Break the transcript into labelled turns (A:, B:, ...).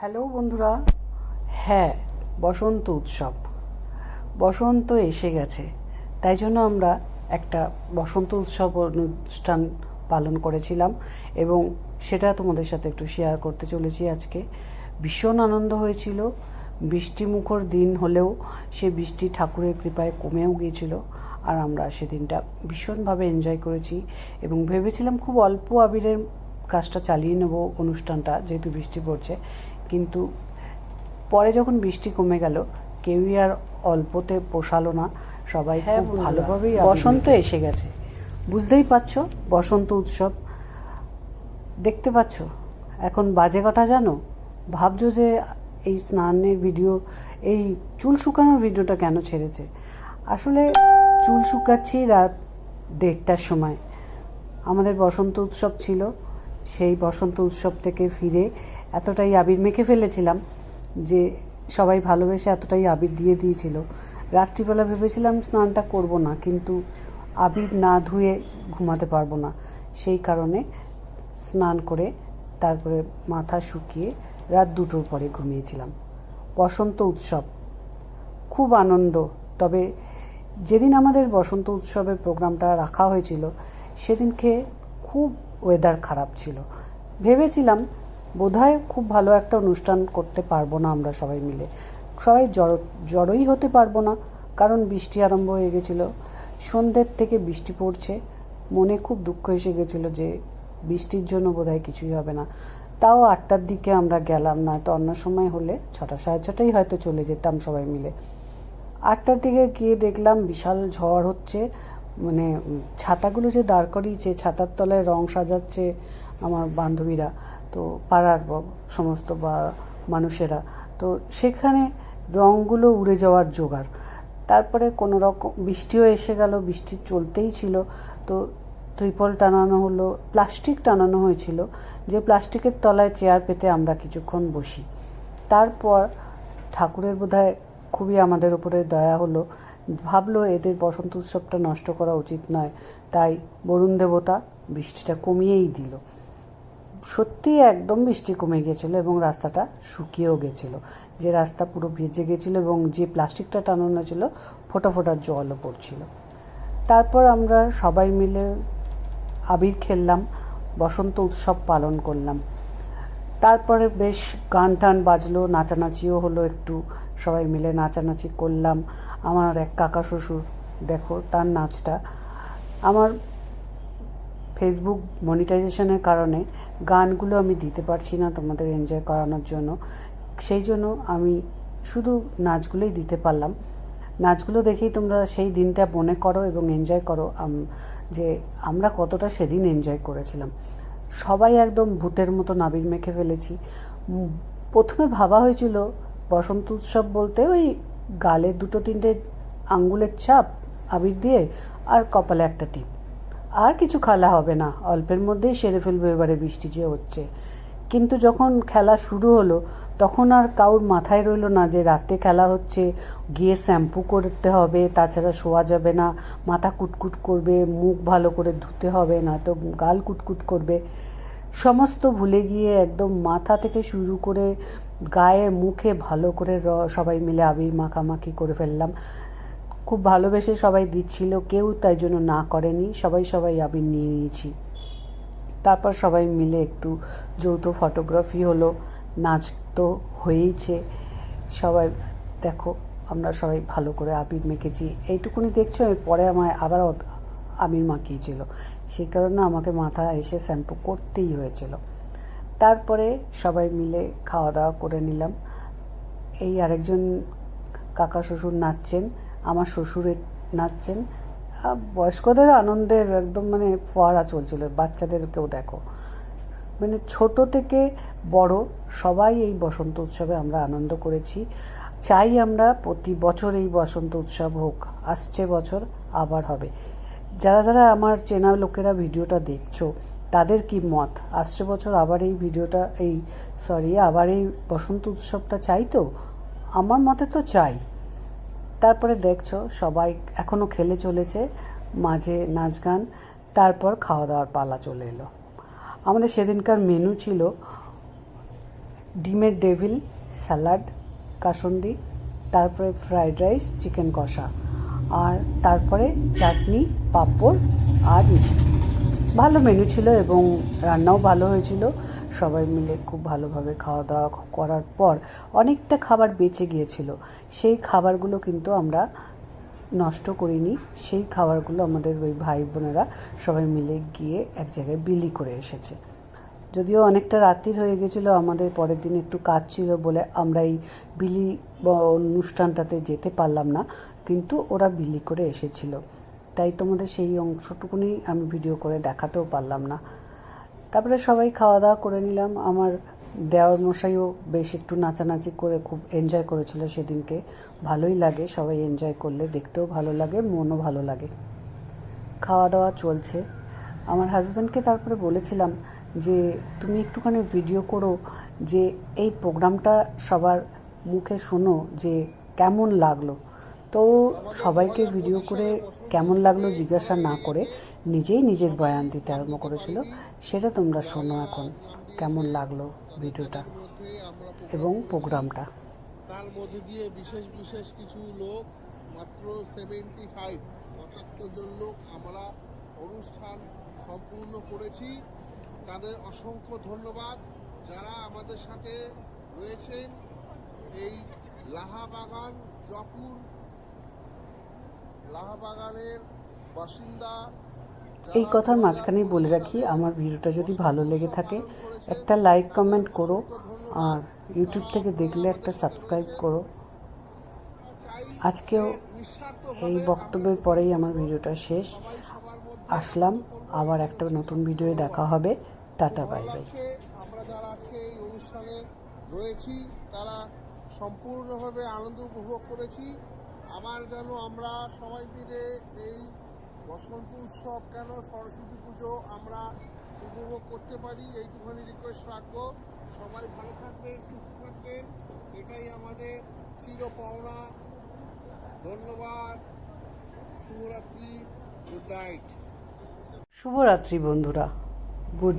A: Hello বন্ধুরা। হ্যাঁ বসন্ত উৎসব। বসন্ত এসে গেছে। তাই জন্য আমরা একটা বসন্ত উৎসব অনুষ্ঠান পালন করেছিলাম এবং সেটা তোমাদের সাথে একটু শেয়ার করতে চলেছি আজকে। ভীষণ আনন্দ হয়েছিল। বৃষ্টিমুখর দিন হলেও সে বৃষ্টি ঠাকুরের কৃপায় কমেও গিয়েছিল আর আমরা সেদিনটা ভীষণভাবে এনজয় করেছি এবং ভেবেছিলাম খুব অল্প আবিরের কাজটা চালিয়ে নেব অনুষ্ঠানটা যেহেতু বৃষ্টি পড়ছে। কিন্তু পরে যখন বৃষ্টি কমে গেল কেউই আর অল্পতে পোষালো না। সবাই
B: হ্যাঁ
A: ভালোভাবেই
B: বসন্ত
A: বসন্ত এসে গেছে। বুঝতেই পারছ বসন্ত উৎসব। দেখতে পাচ্ছ এখন বাজে কথা জানো? ভাবছ যে এই স্নানের ভিডিও এই চুল শুকানোর ভিডিওটা কেন ছেড়েছে? আসলে চুল শুকাচ্ছি রাত দেড়টার সময়। আমাদের বসন্ত উৎসব ছিল সেই বসন্ত উৎসব থেকে ফিরে এতটাই আবির মেখে ফেলেছিলাম যে সবাই ভালোবেসে এতটাই আবির দিয়ে দিয়েছিল। রাত্রিবেলা ভেবেছিলাম স্নানটা করব না, কিন্তু আবির না ধুয়ে ঘুমাতে পারব না। সেই কারণে স্নান করে তারপরে মাথা শুকিয়ে রাত দুটোর পরে ঘুমিয়েছিলাম। বসন্ত উৎসব, খুব আনন্দ। তবে যেদিন আমাদের বসন্ত উৎসবের প্রোগ্রামটা রাখা হয়েছিল, সেদিনকে খুব ওয়েদার খারাপ ছিল। ভেবেছিলাম বোধহয় খুব ভালো একটা অনুষ্ঠান করতে পারব না আমরা সবাই মিলে। সবাই জড়ো, জড়োই হতে পারব না, কারণ বৃষ্টি আরম্ভ হয়ে গেছিল। সন্ধ্যের থেকে বৃষ্টি পড়ছে। মনে খুব দুঃখ এসে গেছিল যে বৃষ্টির জন্য বোধহয় কিছুই হবে না। তাও আটটার দিকে আমরা গেলাম, না তো অন্য সময় হলে ছটা, সাড়ে ছটাই হয়তো চলে যেতাম সবাই মিলে। আটটার দিকে গিয়ে দেখলাম বিশাল ঝড় হচ্ছে। মানে ছাতাগুলো যে দাঁড় করিয়েছে, ছাতার তলায় রং সাজাচ্ছে আমার বান্ধবীরা। তো পাড়ার সমস্ত বা মানুষেরা। তো সেখানে রংগুলো উড়ে যাওয়ার জোগাড়। তারপরে কোনো রকম বৃষ্টিও এসে গেল, বৃষ্টি চলতেই ছিল। তো ত্রিপল টানানো হলো, প্লাস্টিক টানানো হয়েছিল, যে প্লাস্টিকের তলায় চেয়ার পেতে আমরা কিছুক্ষণ বসি। তারপর ঠাকুরের বোধহয় খুবই আমাদের উপরে দয়া হলো, ভাবলো এদের বসন্ত উৎসবটা নষ্ট করা উচিত নয়, তাই বরুণ দেবতা বৃষ্টিটা কমিয়েই দিল। সত্যি একদম বৃষ্টি কমে গেছিল এবং রাস্তাটা শুকিয়েও গেছিল। যে রাস্তা পুরো ভিজে গেছিল এবং যে প্লাস্টিকটা টানানো ছিল ফোটা ফোটা জলও পড়ছিল। তারপর আমরা সবাই মিলে আবির খেললাম, বসন্ত উৎসব পালন করলাম। তারপরে বেশ গান টান বাজলো, নাচানাচিও হলো একটু। সবাই মিলে নাচানাচি করলাম। আমার এক কাকা শ্বশুর, দেখো তার নাচটা। আমার ফেসবুক মনিটাইজেশনের কারণে গানগুলো আমি দিতে পারছি না তোমাদের এনজয় করানোর জন্য। সেই জন্য আমি শুধু নাচগুলোই দিতে পারলাম। নাচগুলো দেখেই তোমরা সেই দিনটা মনে করো এবং এনজয় করো যে আমরা কতটা সেদিন এনজয় করেছিলাম। সবাই একদম ভূতের মতো নাবির মেখে ফেলেছি। প্রথমে ভাবা হয়েছিল বসন্ত উৎসব বলতে ওই গালে দুটো তিনটে আঙ্গুলের ছাপ আবির দিয়ে আর কপালে একটা টিপ। আর কিছু খেলা হবে না। অল্পের মধ্যেই সেরে ফেলবে এবারে বৃষ্টি যে হচ্ছে। কিন্তু যখন খেলা শুরু হলো, তখন আর কাউর মাথায় রইল না যে রাতে খেলা হচ্ছে। গিয়ে শ্যাম্পু করতে হবে, তাছাড়া শোয়া যাবে না। মাথা কুটকুট করবে, মুখ ভালো করে ধুতে হবে না তো গাল কুটকুট করবে। সমস্ত ভুলে গিয়ে একদম মাথা থেকে শুরু করে গায়ে, মুখে ভালো করে র- সবাই মিলে আবির মাখামাখি করে ফেললাম। খুব ভালোবেসে সবাই দিচ্ছিল, কেউ তাই জন্য না করেনি, সবাই সবাই আবির নিয়ে নিয়েছি। তারপর সবাই মিলে একটু যৌথ ফটোগ্রাফি হলো, নাচ তো হয়েইছে। সবাই, দেখো, আমরা সবাই ভালো করে আবির মেখেছি। এইটুকুনি দেখছ পরে আমায় আবার আবির মাখিয়েছিল। সেই কারণে আমাকে মাথা এসে শ্যাম্পু করতেই হয়েছিল। তারপরে সবাই মিলে খাওয়া দাওয়া করে নিলাম। এই আরেকজন কাকা শ্বশুর নাচছেন আমার শ্বশুরে নাচছেন। বয়স্কদের আনন্দের একদম মানে ফোয়ারা চলছিল, বাচ্চাদেরকেও দেখো। মানে ছোট থেকে বড় সবাই এই বসন্ত উৎসবে আমরা আনন্দ করেছি। চাই আমরা প্রতি বছর এই বসন্ত উৎসব হোক, আসছে বছর, আবার হবে। যারা যারা আমার চেনা লোকেরা ভিডিওটা দেখছ, তাদের কি মত? আসছে বছর, আবার এই ভিডিওটা, এই সরি আবার এই বসন্ত উৎসবটা চাই তো? আমার মতে তো চাই। তারপরে দেখছ সবাই এখনও খেলে চলেছে, মাঝে নাচ গান, তারপর খাওয়া দাওয়ার পালা চলে এলো। আমাদের সেদিনকার মেনু ছিল ডিমের ডেভিল, স্যালাড, কাসন্দি, তারপরে ফ্রাইড রাইস, চিকেন কষা, আর তারপরে চাটনি, পাঁপড় আর মিষ্টি। ভালো মেনু ছিল এবং রান্নাও ভালো হয়েছিল। সবাই মিলে খুব ভালোভাবে খাওয়া দাওয়া করার পর অনেকটা খাবার বেঁচে গিয়েছিল। সেই খাবারগুলো কিন্তু আমরা নষ্ট করিনি। সেই খাবারগুলো আমাদের ওই ভাই বোনেরা সবাই মিলে গিয়ে এক জায়গায় বিলি করে এসেছে। যদিও অনেকটা রাত্রির হয়ে গেছিল আমাদের পরের দিন একটু কাজ ছিল বলে আমরা এই বিলি অনুষ্ঠানটাতে যেতে পারলাম না, কিন্তু ওরা বিলি করে এসেছিল। তাই তোমাদের সেই অংশটুকুনি আমি ভিডিও করে দেখাতেও পারলাম না। তারপরে সবাই খাওয়া দাওয়া করে নিলাম। আমার দেওয়ার মশাইও বেশ একটু নাচানাচি করে খুব এনজয় করেছিল সেদিনকে। ভালোই লাগে, সবাই এনজয় করলে দেখতেও ভালো লাগে, মনও ভালো লাগে। খাওয়া দাওয়া চলছে। আমার হাজব্যান্ডকে তারপরে বলেছিলাম যে, তুমি একটুখানি ভিডিও করো যে, এই প্রোগ্রামটা সবার মুখে শোনো যে, কেমন লাগল? তো সবাইকে ভিডিও করে কেমন লাগল জিজ্ঞাসা না করে নিজেই নিজের বয়ান দিতে আরম্ভ করেছিল। সেটা তোমরা শোনো এখন। কেমন লাগল ভিডিওটা এবং প্রোগ্রামটা?
B: তার মধ্যে দিয়ে বিশেষ বিশেষ কিছু লোক, মাত্র সেভেন্টি ফাইভ পঁচাত্তর জন লোক আমরা অনুষ্ঠান সম্পূর্ণ করেছি। তাদের অসংখ্য ধন্যবাদ। যারা আমাদের সাথে রয়েছেন, এই লাহাবাগান জপুর লাহাবাগানের বাসিন্দা
A: এই কথার মাঝখানেই বলে রাখি, আমার ভিডিওটা যদি ভালো লেগে থাকে, একটা লাইক কমেন্ট করো, আর ইউটিউব থেকে দেখলে একটা সাবস্ক্রাইব করো। আজকেও এই বক্তব্যের পরেই আমার ভিডিওটা শেষ। আসলাম, আবার একটা নতুন ভিডিওয়ে দেখা হবে। টাটা বাই বাই
B: আমরা যারা আজকে এই অনুষ্ঠানে রয়েছি, তারা সম্পূর্ণভাবে আনন্দ উপভোগ করেছি। আবার যেন আমরা সবাই মিলে এই বসন্ত উৎসব কেন সরস্বতী পুজো আমরা উপভোগ করতে পারি? এইটুখানি রিকোয়েস্ট রাখব। সবাই ভালো থাকবেন, সুস্থ থাকবেন। এটাই আমাদের চির পাওনা ধন্যবাদ। শুভরাত্রি। গুড নাইট
A: শুভরাত্রি বন্ধুরা। গুড